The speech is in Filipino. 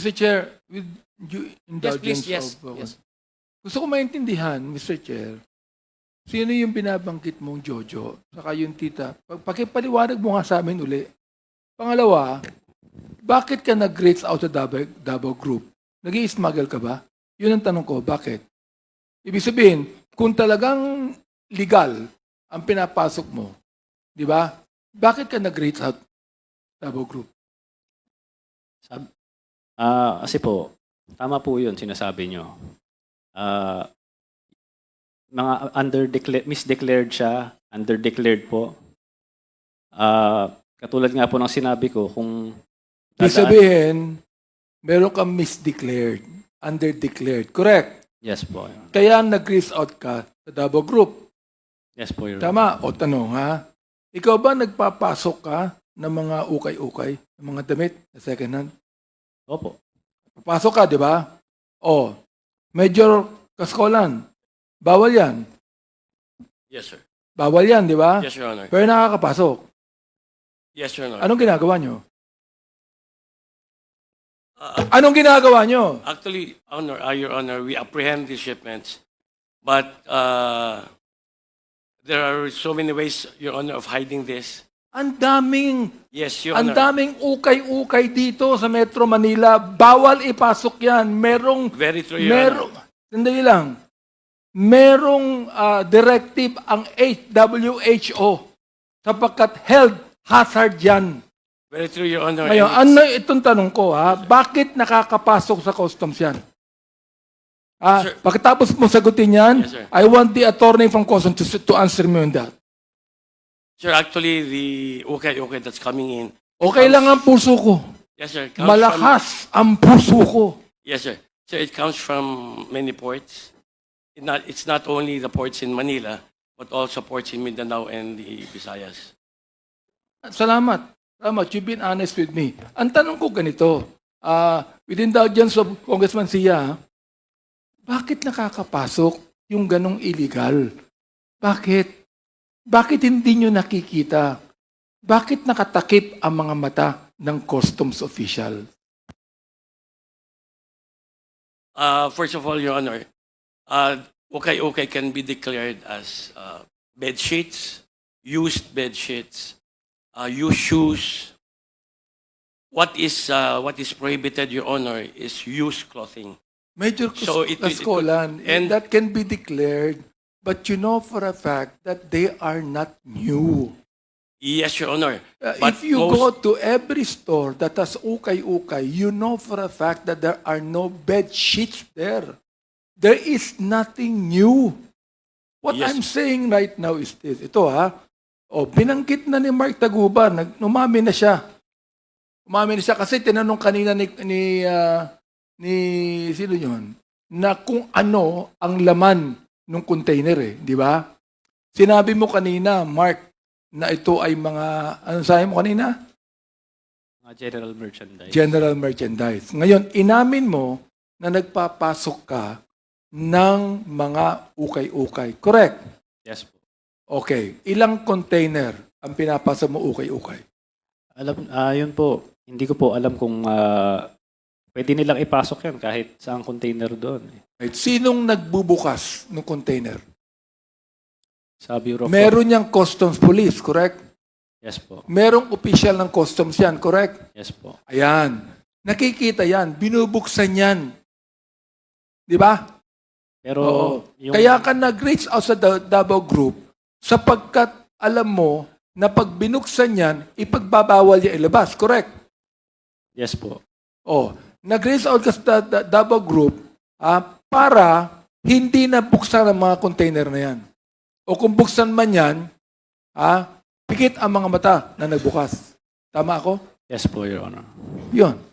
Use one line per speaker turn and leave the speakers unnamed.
Mr. Chair, with due indulgence
please, yes,
of... uh,
yes.
Gusto ko maintindihan, Mr. Chair, sino yung binabangkit mong Jojo, saka yung tita. Pag- Pakipaliwanag mo nga sa amin uli. Pangalawa, bakit ka nag-rates out sa Davao, Davao Group? nag smuggle ka ba? Yun ang tanong ko, bakit? Ibig sabihin, kung talagang legal ang pinapasok mo, di ba? Bakit ka nag-rates out Davao Group?
Ah, kasi po, tama po 'yun sinasabi nyo. Ah, mga under misdeclared siya, under-declared po. Ah, katulad nga po ng sinabi ko, kung dadaan-
sabihin, meron kang misdeclared, under-declared. Correct?
Yes po.
Kaya nag-raise out ka sa Davao Group.
Yes po, Honor.
Tama? O tanong ha? Ikaw ba nagpapasok ka ng mga ukay-ukay, ng mga damit na second hand?
Opo.
Papasok ka, di ba? O, Major Kaskolan, bawal yan.
Yes, sir.
Bawal yan, di ba?
Yes, Your Honor.
Pero nakakapasok.
Yes, Your Honor.
Anong ginagawa nyo?
Uh,
Anong ginagawa nyo?
actually, Honor, uh, Your Honor, we apprehend these shipments, but uh, there are so many ways, Your Honor, of hiding this.
Ang daming
Yes, Your
Ang
Honor.
daming ukay-ukay dito sa Metro Manila. Bawal ipasok yan. Merong,
Very true, Your
merong, sandali lang. Merong ah, directive ang WHO sapagkat health hazard yan.
Very true, Your Honor.
Ngayon,
And
ano itong tanong ko ha? Bakit nakakapasok sa customs yan? Ah,
Sir.
pagkatapos mo sagutin yan,
Yes, sir.
I want the attorney from customs to, to answer me on that.
Sir, actually, the okay, okay that's coming in.
Okay lang ang puso ko.
Yes, sir. comes
Malakas ang puso ko.
From, yes, sir. So it comes from many ports. It not, it's not only the ports in Manila, but also ports in Mindanao and the Visayas.
Salamat. Salamat. You've been honest with me. Ang tanong ko ganito, ah, with indulgence of Congressman Sia, bakit nakakapasok yung ganong illegal? Bakit? Bakit hindi nyo nakikita? Bakit nakatakip ang mga mata ng customs official?
Uh, first of all, Your Honor, uh, okay, okay can be declared as uh, bed sheets, used bed sheets, uh, used shoes. What is uh, what is prohibited, Your Honor, is used clothing.
Major
So it- it- it- and-
that can be declared, but you know for a fact that they are not new.
Yes, Your Honor.
Uh,
But
if you
most-
go to every store that has ukay-ukay, you know for a fact that there are no bed sheets there. There is nothing new. What
Yes.
I'm saying right now is this. Ito ha. O, binanggit na ni Mark Taguba, nag, umami na siya. Umami na siya kasi tinanong kanina ni, ni, ah, ni sino yun? Na kung ano ang laman ng container eh. Di ba? Sinabi mo kanina, Mark, na ito ay mga, ano sabi mo kanina?
Mga general merchandise.
General merchandise. Ngayon, inamin mo na nagpapasok ka ng mga ukay-ukay. Correct?
yes po.
Okay. Ilang container ang pinapasa mo ukay-ukay?
Alam, ah, yun po. Hindi ko po alam kung ah, pwede nilang ipasok yan kahit saang container doon.
Right. Sinong nagbubukas ng container?
Sa Bureau of
Meron niyang customs police, correct?
Yes po.
Merong official ng customs yan, correct?
Yes po.
Ayan. Nakikita yan. Binubuksan yan. Di ba?
Pero
Oo.
yung
Kaya ka nag-reach out sa Da- Davao Group sapagkat alam mo na pag binuksan yan, ipagbabawal niya ilabas. Correct?
Yes po.
Oh, nag-reach out ka sa Da- Da- Davao Group ah, para hindi na buksan ang mga container na yan. O kung buksan man yan, ah, pikit ang mga mata na nagbukas. Tama ako?
Yes po, Your Honor.
Yun.